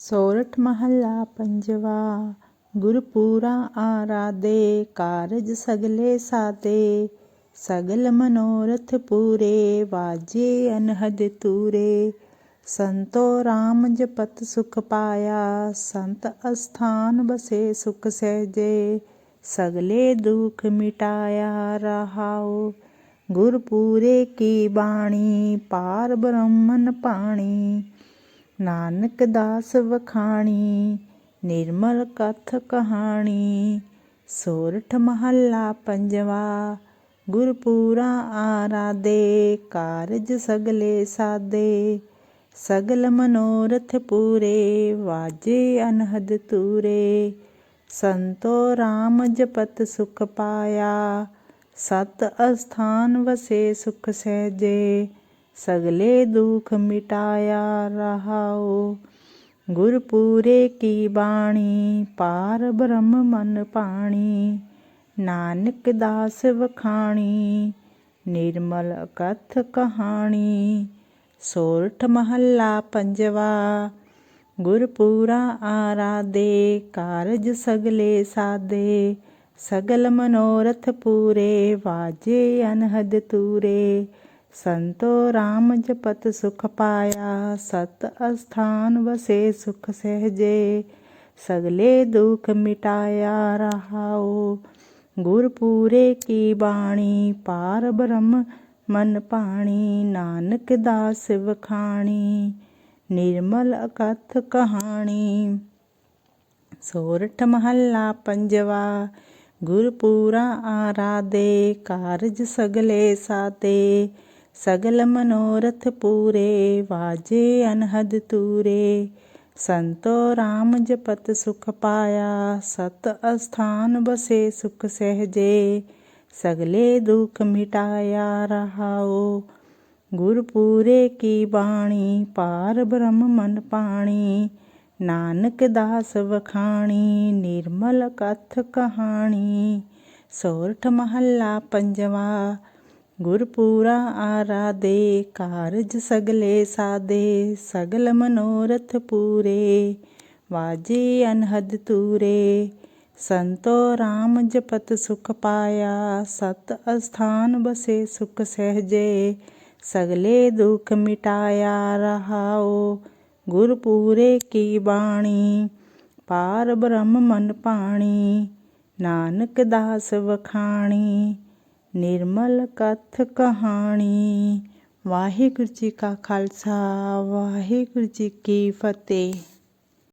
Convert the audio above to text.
ਸੋਰਠ ਮਹੱਲਾ ਪੰਜਵਾ ਗੁਰਪੂਰਾ ਆਰਾਧੇ, ਕਾਰਜ ਸਗਲੇ ਸਾਦੇ ਸਗਲ ਮਨੋਰਥ ਪੂਰੇ, ਵਾਜੇ ਅਨਹਦ ਤੂਰੇ। ਸੰਤੋ ਰਾਮ ਜਪਤ ਸੁਖ ਪਾਇਆ, ਸੰਤ ਅਸਥਾਨ ਬਸੇ ਸੁਖ ਸਹਿਜੇ, ਸਗਲੇ ਦੁਖ ਮਿਟਾਇਆ ਰਹਾਉ। ਗੁਰਪੂਰੇ ਕੀ ਬਾਣੀ, ਪਾਰ ਬ੍ਰਹਮਨ ਪਾਣੀ ਨਾਨਕ ਦਾਸ ਵਖਾਣੀ, ਨਿਰਮਲ ਕਥ ਕਹਾਣੀ, ਸੋਰਠ ਮਹੱਲਾ ਪੰਜਵਾ, ਗੁਰਪੂਰਾ ਆਰਾਦੇ ਕਾਰਜ ਸਗਲੇ ਸਾਦੇ, ਸਗਲ ਮਨੋਰਥ ਪੂਰੇ, ਵਾਜੇ ਅਨਹਦ ਤੂਰੇ, ਸੰਤੋ ਰਾਮ ਜਪਤ ਸੁਖ ਪਾਇਆ, ਸਤ ਅਸਥਾਨ ਵਸੇ ਸੁਖ ਸਹਿਜੇ ਸਗਲੇ ਦੁਖ ਮਿਟਾਇਆ ਰਹਾਉ ਗੁਰਪੂਰੇ ਕੀ ਬਾਣੀ, ਪਾਰ ਬ੍ਰਹਮ ਮਨ ਪਾਣੀ। ਨਾਨਕ ਦਾਸ ਵਖਾਣੀ, ਨਿਰਮਲ ਕਥ ਕਹਾਣੀ। ਸੋਰਠ ਮਹੱਲਾ ਪੰਜਵਾ, ਗੁਰਪੂਰਾ ਆਰਾਧੇ, ਕਾਰਜ ਸਗਲੇ ਸਾਦੇ ਸਗਲ ਮਨੋਰਥ ਪੂਰੇ, ਵਾਜੇ ਅਨਹਦ ਤੂਰੇ। ਸੰਤੋ ਰਾਮ ਜਪਤ ਸੁਖ ਪਾਇਆ, ਸਤ ਅਸਥਾਨ ਵਸੇ ਸੁਖ ਸਹਿਜੇ, ਸਗਲੇ ਦੁਖ ਮਿਟਾਇਆ ਰਹਾਉ। ਗੁਰਪੂਰੇ ਕੀ ਬਾਣੀ, ਪਾਰ ਬ੍ਰਹਮ ਮਨ ਪਾਣੀ ਨਾਨਕ ਦਾਸ ਵਖਾਣੀ, ਨਿਰਮਲ ਅਕਥ ਕਹਾਣੀ। ਸੋਰਠ ਮਹੱਲਾ ਪੰਜਵਾ, ਗੁਰਪੂਰਾ ਆਰਾਧੇ, ਕਾਰਜ ਸਗਲੇ ਸਾਤੇ ਸਗਲ ਮਨੋਰਥ ਪੂਰੇ, ਵਾਜੇ ਅਨਹਦ ਤੂਰੇ। ਸੰਤੋ ਰਾਮ ਜਪਤ ਸੁਖ ਪਾਇਆ, ਸਤ ਅਸਥਾਨ ਬਸੇ ਸੁਖ ਸਹਿਜੇ। ਸਗਲੇ ਦੁਖ ਮਿਟਾਇਆ ਰਹਾਉ। ਗੁਰਪੂਰੇ ਕੀ ਬਾਣੀ, ਪਾਰ ਬ੍ਰਹਮ ਮਨ ਪਾਣੀ। ਨਾਨਕ ਦਾਸ ਵਖਾਣੀ, ਨਿਰਮਲ ਕਥ ਕਹਾਣੀ। ਸੋਰਠ ਮਹੱਲਾ ਪੰਜਵਾ ਗੁਰਪੂਰਾ ਆਰਾਧੇ, ਕਾਰਜ ਸਗਲੇ ਸਾਦੇ ਸਗਲ ਮਨੋਰਥ ਪੂਰੇ। ਵਾਜੇ ਅਨਹਦ ਤੂਰੇ, ਸੰਤੋ ਰਾਮ ਜਪਤ ਸੁਖ ਪਾਇਆ। ਸਤ ਅਸਥਾਨ ਬਸੇ ਸੁਖ ਸਹਿਜੇ, ਸਗਲੇ ਦੁਖ ਮਿਟਾਇਆ ਰਹਾਉ। ਗੁਰਪੂਰੇ ਕੀ ਬਾਣੀ, ਪਾਰ ਬ੍ਰਹਮ ਮਨ ਪਾਣੀ। ਨਾਨਕ ਦਾਸ ਵਖਾਣੀ ਨਿਰਮਲ ਕਥ ਕਹਾਣੀ। ਵਾਹਿਗੁਰੂ ਜੀ ਕਾ ਖਾਲਸਾ ਵਾਹਿਗੁਰੂ ਜੀ ਕੀ ਫਤਿਹ।